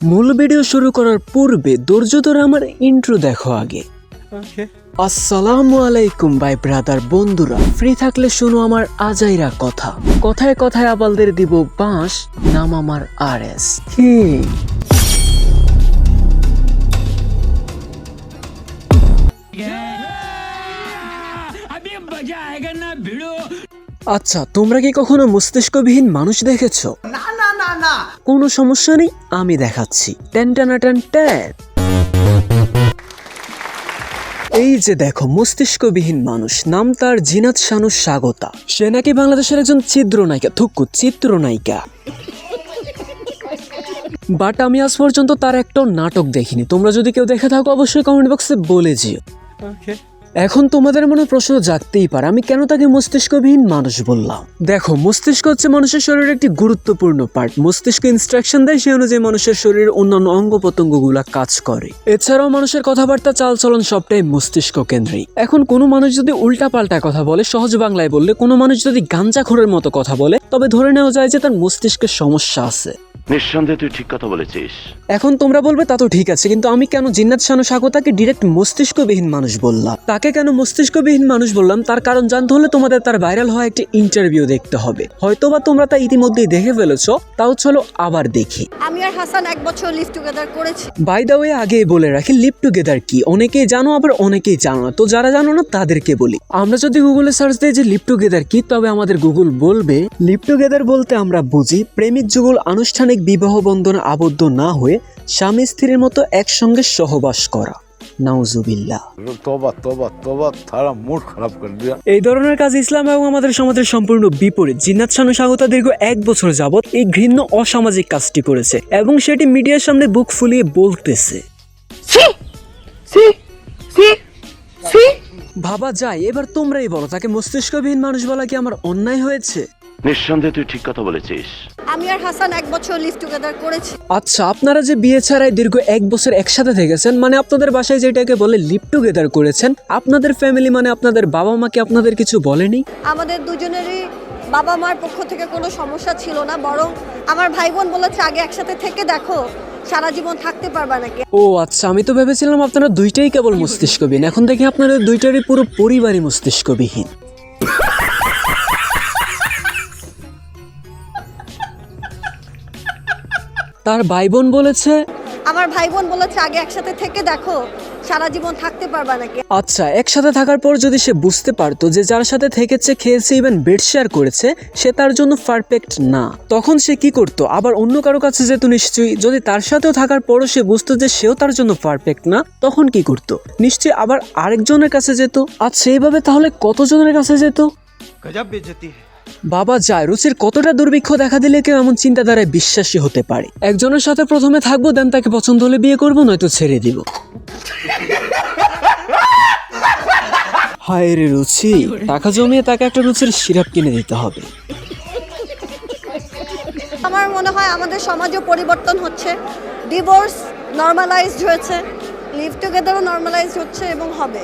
মূল ভিডিও শুরু করার পূর্বে দুর্যোধন আমার ইন্ট্রো দেখো আগে। আসসালামু আলাইকুম বাই ব্রাদার বন্ধুরা। ফ্রি থাকলে শুনো আমার আজাইরা কথা। কথায় কথায় আবালদের দিব বাঁশ নাম আমার আর এস আচ্ছা তোমরা কি কখনো মস্তিষ্কবিহীন মানুষ দেখেছ? না না। কোনো সমস্যা নেই আমি দেখাচ্ছি। টেন টানা টেন ট্যান। এই যে দেখো মস্তিষ্কবিহীন মানুষ নাম তার জিনাত শানু স্বাগতা। সে নাকি বাংলাদেশের একজন চিত্রনায়িকা থুক্কু চিত্রনায়িকা। বাট আমি আজ পর্যন্ত তার একটা নাটক দেখিনি। তোমরা যদি কেউ দেখে থাকো অবশ্যই কমেন্ট বক্সে বলে যেও। এখন তোমাদের মনে প্রশ্ন জাগতেই পারে, আমি কেন তাকে মস্তিষ্কবিহীন মানুষ বললাম? দেখো, মস্তিষ্ক হচ্ছে মানুষের শরীরের একটি গুরুত্বপূর্ণ পার্ট মস্তিষ্ক ইনস্ট্রাকশন দেয়, সেই অনুযায়ী মানুষের শরীরের অন্যান্য অঙ্গ প্রত্যঙ্গগুলা কাজ করে। এছাড়াও মানুষের কথাবার্তা, চালচলন সবটাই মস্তিষ্ক কেন্দ্রিক। এখন কোনো মানুষ যদি উল্টা পাল্টা কথা বলে, সহজ বাংলায় বললে, কোনো মানুষ যদি গাঞ্জাখোরের মতো কথা বলে, তবে ধরে নেওয়া যায় যে তার মস্তিষ্কের সমস্যা আছে। নিঃসন্দেহে তুই ঠিক কথা বলেছিস। এখন তোমরা বলবে তা তো ঠিক আছে কিন্তু আমি কেন জিন্নাত শানু স্বাগতাকে ডিরেক্ট মস্তিষ্কবিহীন মানুষ বললাম? তাকে কেন মস্তিষ্কবিহীন মানুষ বললাম? তার কারণ জানতে হলে তোমাদের তার ভাইরাল হওয়া একটি ইন্টারভিউ দেখতে হবে। হয়তোবা তোমরা তা ইতিমধ্যেই দেখে ফেলেছো তাও চলো আবার দেখি। আমি আর হাসান এক বছর লিভ টুগেদার করেছি। বাই দা ওয়ে আগেই বলে রাখি লিভ টুগেদার কি? অনেকেই জানো আবার অনেকেই জানো না। তো যারা জানো না তাদেরকে বলি। আমরা যদি গুগলে সার্চ দিই যে লিভ টুগেদার কি তবে আমাদের গুগল বলবে লিভ টুগেদার বলতে আমরা বুঝি প্রেমিক যুগল আনুষ্ঠানিক বিবাহ বন্ধনে আবদ্ধ না হয়ে স্বামী স্ত্রীর মতো একসঙ্গে সহবাস করা। নাউজুবিল্লাহ। তবা তবা এই ধরনের কাজ ইসলাম এবং আমাদের সমাজের সম্পূর্ণ বিপরীত। জিন্নাত শানু স্বাগত দীর্ঘ এক বছর যাবৎ এই ঘৃণ্য অসামাজিক কাজটি করেছে এবং সেটি মিডিয়ার সামনে বুক ফুলিয়ে বলতেছে। ভাবা যায় এবার তোমরাই বলো তাকে মস্তিষ্কবিহীন মানুষ বলা কি আমার অন্যায় হয়েছে? নিঃসন্দেহে তুই ঠিক কথা বলেছিস। আমি আর হাসান এক বছর লিভ টুগেদার করেছি। আচ্ছা আপনারা যে বিয়ে ছাড়াই দীর্ঘ এক বছর একসাথে থেকেছেন মানে আপনাদের বাসায় যেটাকে বলে লিভ টুগেদার করেছেন আপনাদের ফ্যামিলি মানে আপনাদের বাবা মাকে আপনাদের কিছু বলেনি? আমাদের দুজনেরই বাবা মার পক্ষ থেকে কোনো সমস্যা ছিল না বরং আমার ভাই বোন বলেছে আগে একসাথে থেকে দেখো সারা জীবন থাকতে পারবা নাকি? ও আচ্ছা আমি তো ভেবেছিলাম আপনারা দুইটাই কেবল মস্তিষ্কবিহীন। এখন দেখি আপনাদের দুইটারই পুরো পরিবারই মস্তিষ্কবিহীন। তার ভাই বোন বলেছে? আমার ভাই বোন বলেছে আগে একসাথে থেকে দেখো সারা জীবন থাকতে পারবা নাকি? আচ্ছা একসাথে থাকার পর যদি সে বুঝতে পারতো যে যার সাথে থেকেছে খেয়েছে ইভেন বেড শেয়ার করেছে সে তার জন্য পারফেক্ট না। তখন সে কি করত? আবার অন্য কারও কাছে যেত নিশ্চয়ই। যদি তার সাথেও থাকার পরও সে বুঝতো যে সেও তার জন্য পারফেক্ট না তখন কি করত? নিশ্চয়ই আবার আরেকজনের কাছে যেত? আচ্ছা সেইভাবে তাহলে কতজনের কাছে যেত? গজব বেজতি হ্যায় বাবা রুচির কতটা দুর্ভিক্ষ দেখা দিলে কেউ এমন চিন্তাধারায় বিশ্বাসী হতে পারে? একজনের সাথে প্রথমে থাকব দেন তাকে পছন্দ হলে বিয়ে করব, নয়তো ছেড়ে দিব। হায় রে রুচি, টাকা জমিয়ে তাকে একটা রুচির সিরাপ কিনে দিতে হবে। আমার মনে হয় আমাদের সমাজও পরিবর্তন হচ্ছে। ডিভোর্স নর্মালাইজড হয়েছে। লিভ টুগেদারও নর্মালাইজ হচ্ছে এবং হবে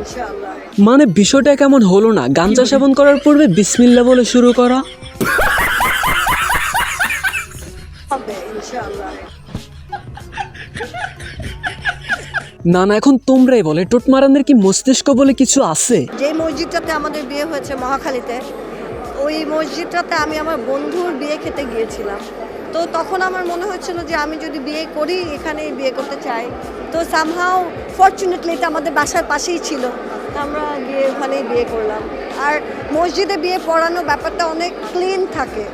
ইনশাল্লাহ মানে বিষয়টা কেমন হলো না? গাঞ্জা সেবন করার পূর্বে বিসমিল্লা বলে শুরু করা? হবে ইনশাল্লাহ না না এখন তোমরাই বলে টোট টোটমারানদের কি মস্তিষ্ক বলে কিছু আছে? যে মসজিদটাতে আমাদের বিয়ে হয়েছে মহাখালীতে ওই মসজিদটাতে আমি আমার বন্ধুর বিয়ে খেতে গিয়েছিলাম। তো তখন আমার মনে হচ্ছিল যে আমি যদি বিয়ে করি, এখানেই বিয়ে করতে চাই। তো সামহাও ফর্চুনেটলি এটা আমাদের বাসার পাশেই ছিল। আমরা গিয়ে ওখানেই বিয়ে করলাম। আর মসজিদে বিয়ে পড়ানো ব্যাপারটা অনেক ক্লিন থাকে।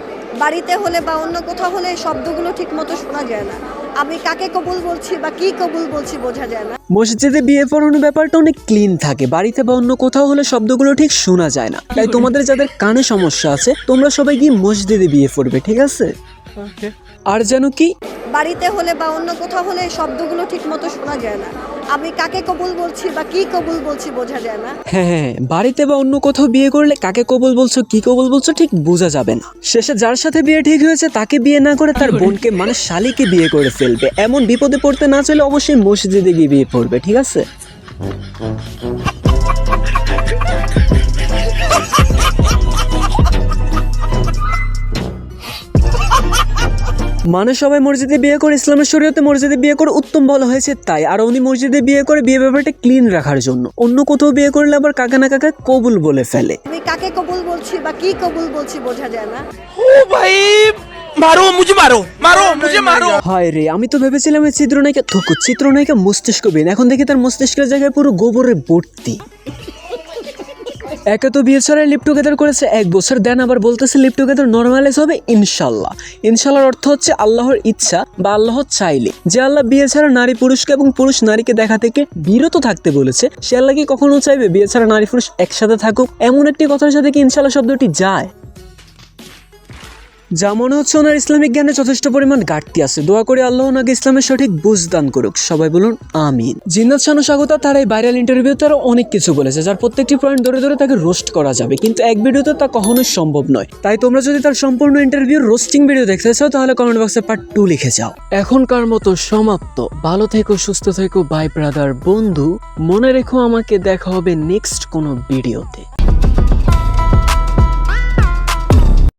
বাড়িতে হলে বা অন্য কোথাও হলে শব্দগুলো ঠিক মতো শোনা যায় না। আমি কাকে কবুল বলছি বা কি কবুল বলছি বোঝা যায় না। মসজিদে বিয়ে পড়ানোর ব্যাপারটা অনেক ক্লিন থাকে বাড়িতে বা অন্য কোথাও হলে শব্দগুলো ঠিক শোনা যায় না। তাই তোমাদের যাদের কানে সমস্যা আছে তোমরা সবাই গিয়ে মসজিদে বিয়ে পড়বে ঠিক আছে? আর যেন কি? বাড়িতে হলে বা অন্য কোথাও হলে শব্দগুলো ঠিক মতো শোনা যায় না। আমি কাকে কবুল বলছি বা কি কবুল বলছি বোঝা যায় না। হ্যাঁ হ্যাঁ বাড়িতে বা অন্য কোথাও বিয়ে করলে কাকে কবুল বলছো, কি কবুল বলছো ঠিক বোঝা যাবে না। শেষে যার সাথে বিয়ে ঠিক হয়েছে তাকে বিয়ে না করে তার বোনকে মানে শালিকে বিয়ে করে ফেলবে। এমন বিপদে পড়তে না চাইলে অবশ্যই মসজিদে গিয়ে বিয়ে পড়বে, ঠিক আছে? মানুষ সবাই মসজিদে বিয়ে করে ইসলামের শরীয়তে মসজিদে বিয়ে করে উত্তম বলা হয়েছে তাই আর উনি মসজিদে বিয়ে করে বিয়ে ব্যাপারটা ক্লিন রাখার জন্য। অন্য কোথাও বিয়ে করলে আবার কাকা না কাকা কবুল বলে ফেলে। আমি কাকে কবুল বলছি বা কি কবুল বলছি বোঝা যায় না। ও ভাই মারো মুঝে মারো মারো মুঝে মারো। হায় রে আমি তো ভেবেছিলাম এই চিত্রনায়িকা থকু চিত্রনায়িকা মস্তিষ্কবিহীন এখন দেখি তার মস্তিষ্কের জায়গায় পুরো গোবরে ভর্তি। একে তো বিয়ে ছাড়াই লিপ টুগেদার করেছে এক বছর দেন আবার বলতেছে লিপ টুগেদার নর্মালাইজ হবে, ইনশাল্লাহ। ইনশাল্লাহর অর্থ হচ্ছে আল্লাহর ইচ্ছা বা আল্লাহ চাইলে। যে আল্লাহ বিয়ে ছাড়া নারী পুরুষকে এবং পুরুষ নারীকে দেখা থেকে বিরত থাকতে বলেছে, সে আল্লাহ কি কখনো চাইবে বিয়ে ছাড়া নারী পুরুষ একসাথে থাকুক? এমন একটি কথার সাথে কি ইনশাল্লাহ শব্দটি যায়? যা মনে হচ্ছে ওনার ইসলামিক জ্ঞানে যথেষ্ট পরিমাণ ঘাটতি আছে। দোয়া করে আল্লাহ ওনাকে ইসলামের সঠিক বুঝ দান করুক। সবাই বলুন, আমিন। জিন্নাত শানু স্বাগতা তার এই ভাইরাল ইন্টারভিউ তারা অনেক কিছু বলেছে, যার প্রত্যেকটি পয়েন্ট ধরে ধরে তাকে রোস্ট করা যাবে। কিন্তু এক ভিডিওতে তা কখনোই সম্ভব নয়। তাই তোমরা যদি তার সম্পূর্ণ ইন্টারভিউ রোস্টিং ভিডিও দেখতে চাও, তাহলে কমেন্ট বক্সে পার্ট টু লিখে যাও। এখনকার মতো সমাপ্ত। ভালো থেকো, সুস্থ থেকো বাই ব্রাদার বন্ধু, মনে রেখো আমাকে দেখা হবে নেক্সট কোনো ভিডিওতে